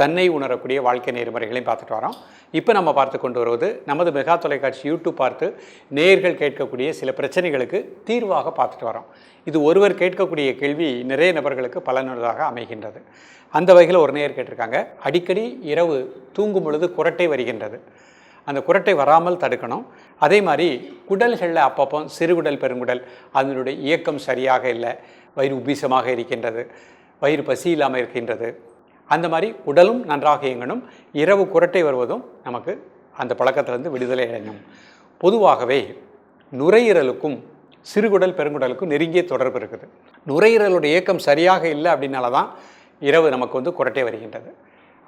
தன்னை உணரக்கூடிய வாழ்க்கை நெறிமுறைகளையும் பார்த்துட்டு வரோம். இப்போ நம்ம பார்த்து கொண்டு வருவது நமது மெகா தொலைக்காட்சி யூடியூப் பார்த்து நேயர்கள் கேட்கக்கூடிய சில பிரச்சனைகளுக்கு தீர்வாக பார்த்துட்டு வரோம். இது ஒருவர் கேட்கக்கூடிய கேள்வி நிறைய நபர்களுக்கு பலனுள்ளதாக அமைகின்றது. அந்த வகையில் ஒரு நேயர் கேட்டிருக்காங்க. அடிக்கடி இரவு தூங்கும் பொழுது குரட்டை வருகின்றது. அந்த குரட்டை வராமல் தடுக்கணும். அதே மாதிரி குடல்களில் அப்பப்போ சிறுகுடல் பெருங்குடல் அதனுடைய இயக்கம் சரியாக இல்லை. வயிறு உபீசமாக இருக்கின்றது. வயிறு பசி இல்லாமல் இருக்கின்றது. அந்த மாதிரி உடலும் நன்றாக இயங்கணும். இரவு குரட்டை வருவதும் நமக்கு அந்த பழக்கத்திலிருந்து விடுதலை அடையணும். பொதுவாகவே நுரையீரலுக்கும் சிறுகுடல் பெருங்குடலுக்கும் நெருங்கிய தொடர்பு இருக்குது. நுரையீரலோட இயக்கம் சரியாக இல்லை அப்படின்னால தான் இரவு நமக்கு வந்து குரட்டை வருகின்றது.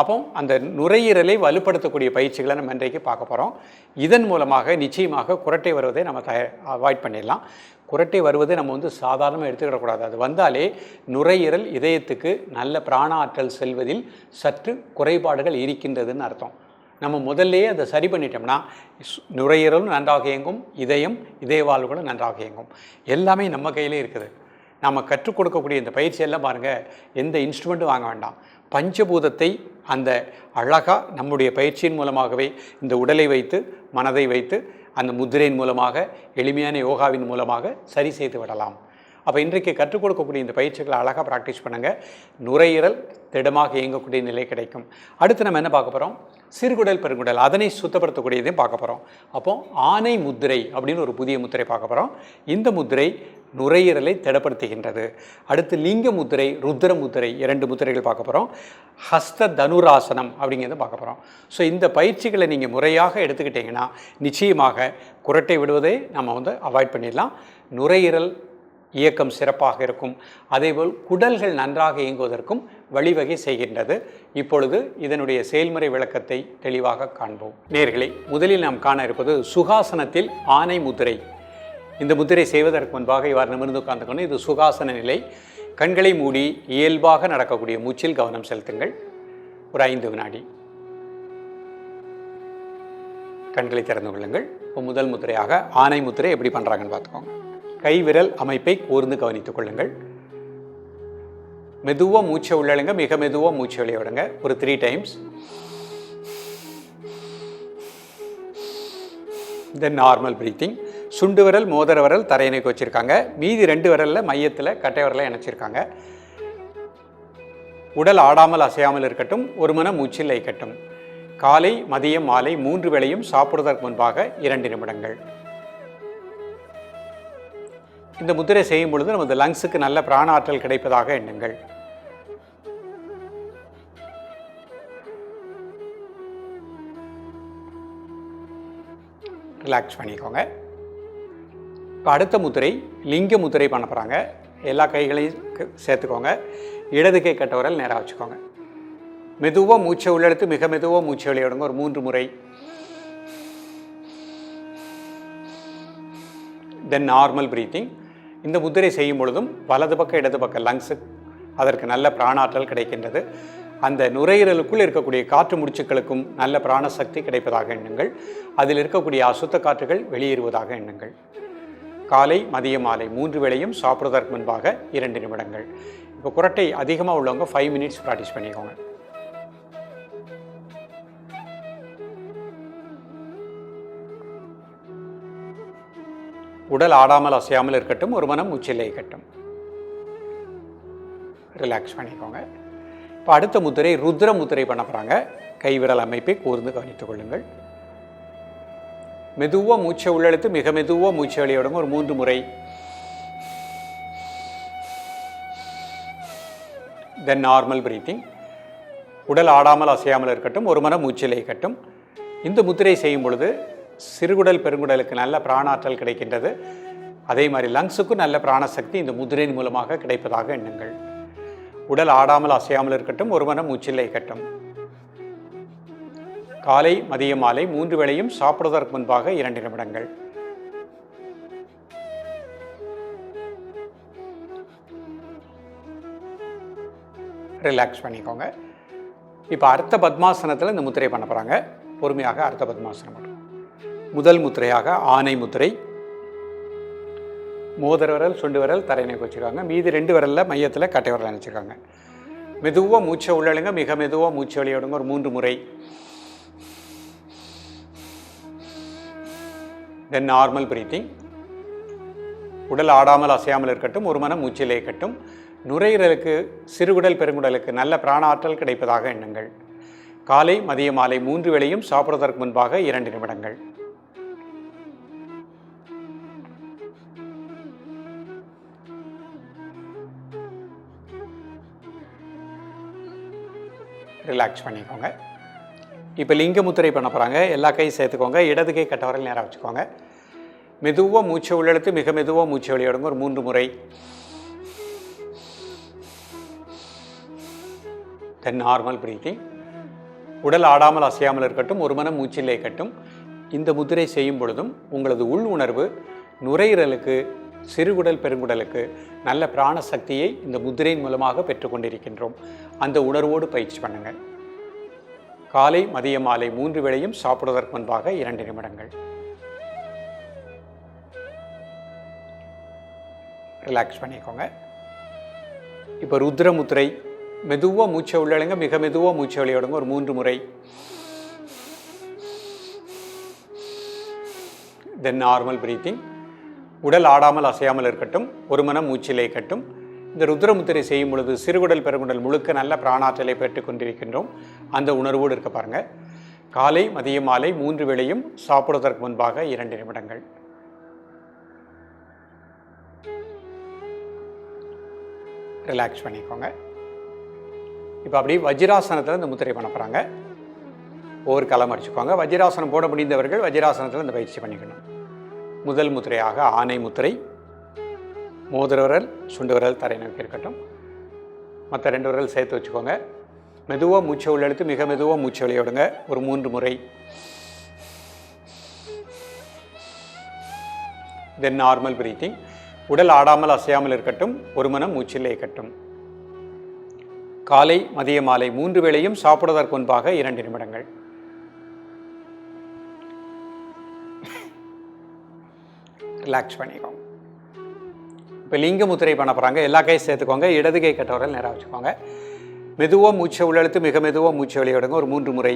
அப்போ அந்த நுரையீரலை வலுப்படுத்தக்கூடிய பயிற்சிகளை நம்ம இன்றைக்கு பார்க்க போகிறோம் இதன் மூலமாக நிச்சயமாக குரட்டை வருவதை நம்ம த அவாய்ட் பண்ணிடலாம். குரட்டை வருவதை நம்ம வந்து சாதாரணமாக எடுத்துக்கிடக்கூடாது. அது வந்தாலே நுரையீரல் இதயத்துக்கு நல்ல பிராண ஆற்றல் செல்வதில் சற்று குறைபாடுகள் இருக்கின்றதுன்னு அர்த்தம். நம்ம முதல்லையே அதை சரி பண்ணிட்டோம்னா நுரையீரலும் நன்றாக இயங்கும் இதயம் இதய வாழ்வுகளும் நன்றாக இயங்கும். எல்லாமே நம்ம கையிலே இருக்குது. நாம் கற்றுக் கொடுக்கக்கூடிய இந்த பயிற்சியெல்லாம் பாருங்கள் எந்த இன்ஸ்ட்ருமெண்ட்டும் வாங்க வேண்டாம். பஞ்சபூதத்தை அந்த அழகாக நம்முடைய பயிற்சியின் மூலமாகவே இந்த உடலை வைத்து மனதை வைத்து அந்த முத்திரையின் மூலமாக எளிமையான யோகாவின் மூலமாக சரி செய்து விடலாம். அப்போ இன்றைக்கு கற்றுக் கொடுக்கக்கூடிய இந்த பயிற்சிகளை அழகாக ப்ராக்டிஸ் பண்ணுங்கள் நுரையீரல் திடமாக இயங்கக்கூடிய நிலை கிடைக்கும். அடுத்து நம்ம என்ன பார்க்க போகிறோம் சிறுகுடல் பெருங்குடல். அதனை சுத்தப்படுத்தக்கூடியதையும் பார்க்க போகிறோம் அப்போ ஆனை முத்திரை அப்படின்னு ஒரு புதிய முத்திரை பார்க்க போகிறோம் இந்த முத்திரை நுரையீரலை திடப்படுத்துகின்றது. அடுத்து லிங்க முத்திரை ருத்ர முத்திரை இரண்டு முத்திரைகள் பார்க்க போகிறோம் ஹஸ்த தனுராசனம் அப்படிங்கிறத பார்க்க போகிறோம் ஸோ இந்த பயிற்சிகளை நீங்கள் முறையாக எடுத்துக்கிட்டிங்கன்னா நிச்சயமாக குரட்டை விடுவதை நம்ம வந்து அவாய்ட் பண்ணிடலாம். நுரையீரல் இயக்கம் சிறப்பாக இருக்கும். அதேபோல் குடல்கள் நன்றாக இயங்குவதற்கும் வழிவகை செய்கின்றது. இப்பொழுது இதனுடைய செயல்முறை விளக்கத்தை தெளிவாக காண்போம். நேர்களை முதலில் நாம் காண இருப்பது சுகாசனத்தில் ஆனை முத்திரை இந்த முத்திரை செய்வதற்கு முன்பாக இவ்வாறு நிமிர்ந்து உட்கார்ந்துக்கணும் இது சுகாசன நிலை. கண்களை மூடி இயல்பாக நடக்கக்கூடிய மூச்சில் கவனம் செலுத்துங்கள். ஒரு ஐந்து வினாடி. கண்களை திறந்து கொள்ளுங்கள். இப்போ முதல் முத்திரையாக ஆனை முத்திரை எப்படி பண்ணுறாங்கன்னு பார்த்துக்கோங்க. கைவிரல் அமைப்பை கூர்ந்து கவனித்துக் கொள்ளுங்கள். மெதுவாக மூச்சை உள்ளழுங்க மிக மெதுவாக மூச்சை வெளியே விடுங்க. ஒரு three times then normal breathing சுண்டு விரல் மோதிர விரல் தரையணைக்கு வச்சுருக்காங்க. மீதி ரெண்டு விரலில் மையத்தில் கட்டை விரலை இணைச்சிருக்காங்க. உடல் ஆடாமல் அசையாமல் இருக்கட்டும் ஒரு மன மூச்சில் ஐக்கட்டும் காலை மதியம் மாலை மூன்று வேளையும் சாப்பிடுவதற்கு முன்பாக இரண்டு நிமிடங்கள். இந்த முத்திரை செய்யும் பொழுது நமது லங்ஸுக்கு நல்ல பிராண ஆற்றல் கிடைப்பதாக எண்ணுங்கள். ரிலாக்ஸ் பண்ணிக்கோங்க. இப்போ அடுத்த முத்திரை லிங்க முத்திரை பண்ண போகிறாங்க எல்லா கைகளையும் சேர்த்துக்கோங்க. இடது கை கட்டவரல் நேராக வச்சுக்கோங்க. மெதுவாக மூச்சை உள்ளெடுத்து மிக மெதுவாக மூச்சை வெளியே ஒரு மூன்று முறை. தென் நார்மல் ப்ரீத்திங் இந்த முத்திரை செய்யும் பொழுதும் வலது பக்கம் இடது பக்கம் லங்ஸு அதற்கு நல்ல பிராணாற்றல் கிடைக்கின்றது. அந்த நுரையீரலுக்குள் இருக்கக்கூடிய காற்று முடிச்சுக்களுக்கும் நல்ல பிராணசக்தி கிடைப்பதாக எண்ணுங்கள். அதில் இருக்கக்கூடிய அசுத்த காற்றுகள் வெளியேறுவதாக எண்ணுங்கள். காலை மதிய மாலை மூன்று வேளையும் சாப்பிடுவதற்கு முன்பாக இரண்டு நிமிடங்கள். இப்போ குரட்டை அதிகமாக உள்ளவங்க ஃபைவ் மினிட்ஸ் ப்ராக்டிஸ் பண்ணிக்கோங்க. உடல் ஆடாமல் அசையாமல் இருக்கட்டும் ஒரு மனம் மூச்சில் இருக்கட்டும். ரிலாக்ஸ் பண்ணிக்கோங்க. இப்போ அடுத்த முத்திரை ருத்ர முத்திரை பண்ண போகிறாங்க கைவிரல் அமைப்பை கூர்ந்து கவனித்துக் கொள்ளுங்கள். மெதுவாக மூச்சை உள்ளெழுத்து மிக மெதுவாக மூச்சை வெளியிடுங்க ஒரு மூன்று முறை. தென் நார்மல் பிரீத்திங் உடல் ஆடாமல் அசையாமல் இருக்கட்டும் ஒரு மனம் மூச்சிலே கட்டும் இந்த முத்திரை செய்யும் பொழுது சிறுகுடல் பெருங்குடலுக்கு நல்ல பிராணாற்றல் கிடைக்கின்றது. அதே மாதிரி லங்ஸுக்கும் நல்ல பிராணசக்தி இந்த முதிரையின் மூலமாக கிடைப்பதாக எண்ணுங்கள். உடல் ஆடாமல் அசையாமல் இருக்கட்டும் ஒருவனம் மூச்சில்லை கட்டும் காலை மதியம் மாலை மூன்று வேளையும் சாப்பிடுவதற்கு முன்பாக இரண்டு நிமிடங்கள். ரிலாக்ஸ் பண்ணிக்கோங்க. இப்போ அர்த்த பத்மாசனத்தில் இந்த முத்திரை பண்ண போகிறாங்க பொறுமையாக அர்த்த பத்மாசனம் பண்ணுறோம் முதல் முத்திரையாக ஆனை முத்திரை. மோதிர விரல் சுண்டு விரல் தரையினை வச்சுருக்காங்க. மீதி ரெண்டு விரலில் மையத்தில் கட்டை விரல் நினச்சிருக்காங்க மெதுவாக மூச்சை உள்ளழுங்க மிக மெதுவாக மூச்சு வெளியிடுங்க ஒரு மூன்று முறை. தென் நார்மல் பிரீத்திங் உடல் ஆடாமல் அசையாமல் இருக்கட்டும் ஒரு மனம் மூச்சிலே இருக்கட்டும். நுரையீரலுக்கு சிறுகுடல் பெருங்குடலுக்கு நல்ல பிராண ஆற்றல் கிடைப்பதாக எண்ணுங்கள். காலை மதிய மாலை மூன்று வேளையும் சாப்பிடுவதற்கு முன்பாக இரண்டு நிமிடங்கள். ரிலாக்ஸ் பண்ணிக்கோங்க. இப்போ லிங்க முத்திரை பண்ண போகிறாங்க எல்லா கையும் சேர்த்துக்கோங்க. இடது கை கட்டவரையில் நேராக வச்சுக்கோங்க. மெதுவாக மூச்சை உள்ளெழுத்து மிக மெதுவாக மூச்சை வெளியிடுங்க. ஒரு மூன்று முறை. தென் நார்மல் பிரீத்திங் உடல் ஆடாமல் அசையாமல் இருக்கட்டும். ஒரு மனம் மூச்சிலே கட்டும் இந்த முத்திரை செய்யும் பொழுதும் உங்களது உள் உணர்வு நுரையீரலுக்கு சிறுகுடல் பெருங்குடலுக்கு நல்ல பிராண சக்தியை இந்த முத்திரையின் மூலமாக பெற்றுக்கொண்டிருக்கின்றோம். அந்த உணர்வோடு பயிற்சி பண்ணுங்கள் காலை மதிய மாலை மூன்று வேளையும் சாப்பிடுவதற்கு முன்பாக இரண்டு நிமிடங்கள். ரிலாக்ஸ் பண்ணிக்கோங்க. இப்போ ருத்ரமுத்திரை மெதுவாக மூச்சை உள்ளடங்க மிக மெதுவாக மூச்சை விளையாடுங்க ஒரு மூன்று முறை. தென் நார்மல் பிரீத்திங் உடல் ஆடாமல் அசையாமல் இருக்கட்டும் ஒரு மனம் மூச்சிலே இருக்கட்டும் இந்த ருத்ரமுத்திரை செய்யும் பொழுது சிறுகுடல் பெருங்குடல் முழுக்க நல்ல பிராணாற்றலை பெற்றுக் கொண்டிருக்கின்றோம். அந்த உணர்வோடு இருக்க பாருங்க. காலை மதிய மாலை மூன்று வேளையும் சாப்பிடுவதற்கு முன்பாக இரண்டு நிமிடங்கள். ரிலாக்ஸ் பண்ணிக்கோங்க. இப்போ அப்படியே வஜ்ராசனத்தில் இந்த முத்திரை பண்ண போகிறாங்க ஒவ்வொரு களம் அடிச்சுக்கோங்க. வஜ்ராசனம் போட முடிந்தவர்கள் வஜ்ராசனத்தில் இந்த பயிற்சி பண்ணிக்கணும். முதல் முத்திரையாக ஆனை முத்திரை மோதிர விரல் சுண்டு விரல் தரை நோக்கி இருக்கட்டும். மற்ற ரெண்டு விரல் சேர்த்து வச்சுக்கோங்க. மெதுவாக மூச்சை உள்ளெடுத்து மிக மெதுவாக மூச்சை வெளியிடுங்க. ஒரு மூன்று முறை. தென் நார்மல் பிரீத்திங் உடல் ஆடாமல் அசையாமல் இருக்கட்டும். ஒரு மனம் மூச்சில் இருக்கட்டும். காலை மதிய மாலை மூன்று வேளையும் சாப்பிடுவதற்கு முன்பாக இரண்டு நிமிடங்கள். ரிலாக்ஸ் பண்ணிக்கோங்க. இப்போ லிங்க முத்திரை பண்ண போகிறாங்க எல்லா கையும் சேர்த்துக்கோங்க. இடது கை கட்டவரல் நேராக வச்சுக்கோங்க. மெதுவாக மூச்சை உள்ளெழுத்து மிக மெதுவாக மூச்சை வெளியிடுங்க ஒரு மூன்று முறை.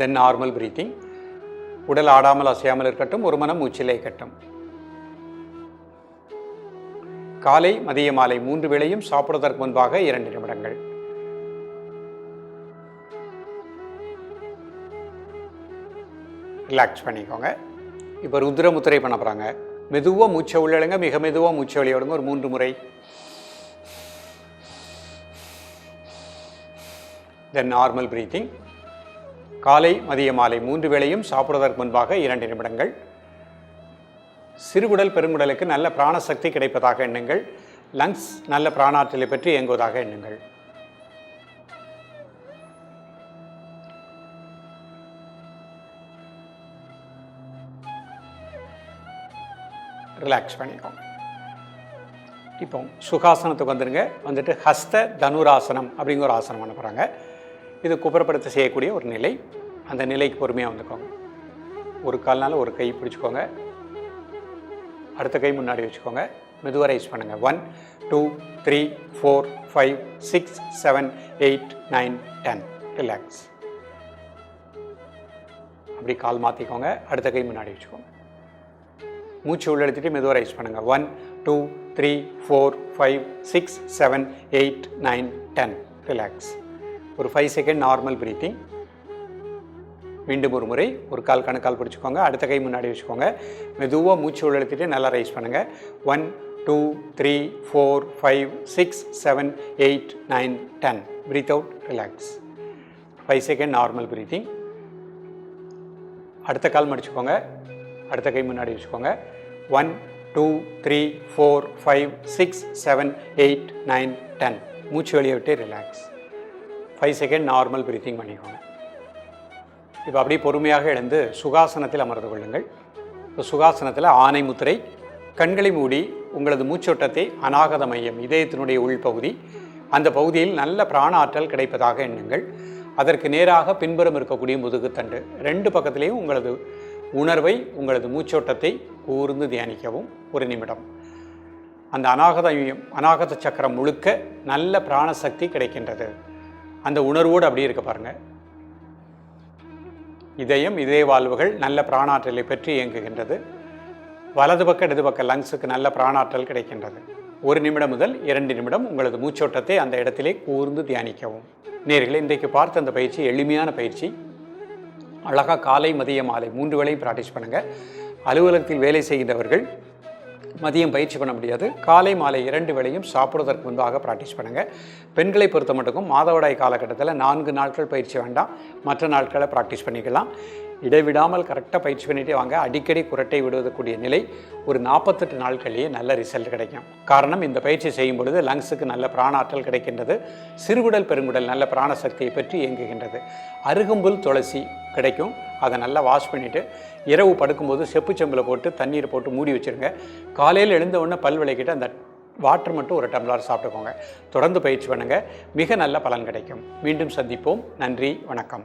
தென் நார்மல் பிரீத்திங் உடல் ஆடாமல் அசையாமல் இருக்கட்டும். ஒரு மனம் மூச்சிலே கட்டும் காலை மதிய மாலை மூன்று வேளையும் சாப்பிடுவதற்கு முன்பாக இரண்டு நிமிடங்கள். ரிலாக்ஸ் பண்ணிக்கோங்க. இப்போ ருத்ர முத்திரை பண்ண போகிறாங்க மெதுவாக மூச்சை உள்ளழுங்க மிக மெதுவாக மூச்சை வெளியிடுங்க ஒரு மூன்று முறை. தென் நார்மல் பிரீத்திங் காலை மதிய மாலை மூன்று வேளையும் சாப்பிடுவதற்கு முன்பாக இரண்டு நிமிடங்கள். சிறுகுடல் பெருங்குடலுக்கு நல்ல பிராணசக்தி கிடைப்பதாக எண்ணுங்கள். லங்ஸ் நல்ல பிராணாற்றலை பற்றி இயங்குவதாக எண்ணுங்கள். ரிலாக்ஸ் பண்ணிக்கோங்க. இப்போ சுகாசனத்துக்கு வந்துடுங்க வந்துட்டு ஹஸ்த தனுராசனம் அப்படிங்கிற ஒரு ஆசனம் பண்ண போகிறாங்க இது குப்புறப்படுத்த செய்யக்கூடிய ஒரு நிலை. அந்த நிலைக்கு பொறுமையாக வந்துக்கோங்க. ஒரு கால்னால் ஒரு கை பிடிச்சிக்கோங்க. அடுத்த கை முன்னாடி வச்சுக்கோங்க. மெதுவாக ரைஸ் பண்ணுங்கள் one two three four five six seven eight nine ten relax அப்படி கால் மாற்றிக்கோங்க அடுத்த கை முன்னாடி வச்சுக்கோங்க. மூச்சு உள்ளெடுத்துட்டு மெதுவாக ரைஸ் பண்ணுங்கள் one two three four five six seven eight nine ten relax ஒரு ஃபைவ் செகண்ட் நார்மல் ப்ரீத்திங் மீண்டும் ஒரு முறை ஒரு கால் கணக்கால் பிடிச்சிக்கோங்க. அடுத்த கை முன்னாடி வச்சுக்கோங்க. மெதுவாக மூச்சு உள்ளெடுத்துட்டு நல்லா ரைஸ் பண்ணுங்கள் one two three four five six seven eight nine ten breath out relax five second normal breathing அடுத்த கால் மடிச்சுக்கோங்க. அடுத்த கை முன்னாடி வச்சுக்கோங்க. One two three four five six seven eight nine ten மூச்சு வெளியே விட்டு relax five second normal breathing பண்ணிக்கோங்க. இப்போ அப்படியே பொறுமையாக எழுந்து சுகாசனத்தில் அமர்ந்து கொள்ளுங்கள். இப்போ சுகாசனத்தில் ஆனை முத்திரை கண்களை மூடி உங்களது மூச்சோட்டத்தை அநாகத மையம் இதயத்தினுடைய உள்பகுதி அந்த பகுதியில் நல்ல பிராண ஆற்றல் கிடைப்பதாக எண்ணுங்கள். அதற்கு நேராக பின்புறம் இருக்கக்கூடிய முதுகுத்தண்டு ரெண்டு பக்கத்திலையும் உங்களது உணர்வை உங்களது மூச்சோட்டத்தை கூர்ந்து தியானிக்கவும். ஒரு நிமிடம். அந்த அநாகத அநாகத சக்கரம் முழுக்க நல்ல பிராணசக்தி கிடைக்கின்றது. அந்த உணர்வோடு அப்படியே இருக்க பாருங்கள் இதயம் இதய வாழ்வுகள் நல்ல பிராணாற்றலை பெற்று இயங்குகின்றது. வலது பக்க இடது பக்க லங்ஸுக்கு நல்ல பிராணாற்றல் கிடைக்கின்றது. ஒரு நிமிடம் முதல் இரண்டு நிமிடம் உங்களது மூச்சோட்டத்தை அந்த இடத்திலே கூர்ந்து தியானிக்கவும். நேர்களை இன்றைக்கு பார்த்த அந்த பயிற்சி எளிமையான பயிற்சி. அழகாக காலை மதிய மாலை மூன்று வேளையும் ப்ராக்டிஸ் பண்ணுங்கள் அலுவலகத்தில் வேலை செய்கின்றவர்கள் மதியம் பயிற்சி பண்ண முடியாது. காலை மாலை இரண்டு வேளையும் சாப்பிடுவதற்கு முன்பாக ப்ராக்டிஸ் பண்ணுங்கள் பெண்களை பொறுத்த மட்டுக்கும் மாதவிடாய் காலகட்டத்தில் நான்கு நாட்கள் பயிற்சி வேண்டாம். மற்ற நாட்களை ப்ராக்டிஸ் பண்ணிக்கலாம். இடைவிடாமல் கரெக்டாக பயிற்சி பண்ணிகிட்டே வாங்க. அடிக்கடி குரட்டை விடுவதற்குரிய நிலை ஒரு நாற்பத்தெட்டு நாட்கள்லேயே நல்ல ரிசல்ட் கிடைக்கும். காரணம் இந்த பயிற்சி செய்யும் பொழுது லங்ஸுக்கு நல்ல பிராணாற்றல் கிடைக்கின்றது. சிறுகுடல் பெருங்குடல் நல்ல பிராண சக்தியை பற்றி இயங்குகின்றது. அருகம்புல் துளசி கிடைக்கும். அதை நல்லா வாஷ் பண்ணிவிட்டு இரவு படுக்கும்போது செப்பு செம்பில் போட்டு தண்ணீர் போட்டு மூடி வச்சுருங்க. காலையில் எழுந்த உடனே பல் விளக்கிட்டு அந்த வாட்டர் மட்டும் ஒரு டம்ளார் சாப்பிட்டுக்கோங்க. தொடர்ந்து பயிற்சி பண்ணுங்கள் மிக நல்ல பலன் கிடைக்கும். மீண்டும் சந்திப்போம். நன்றி வணக்கம்.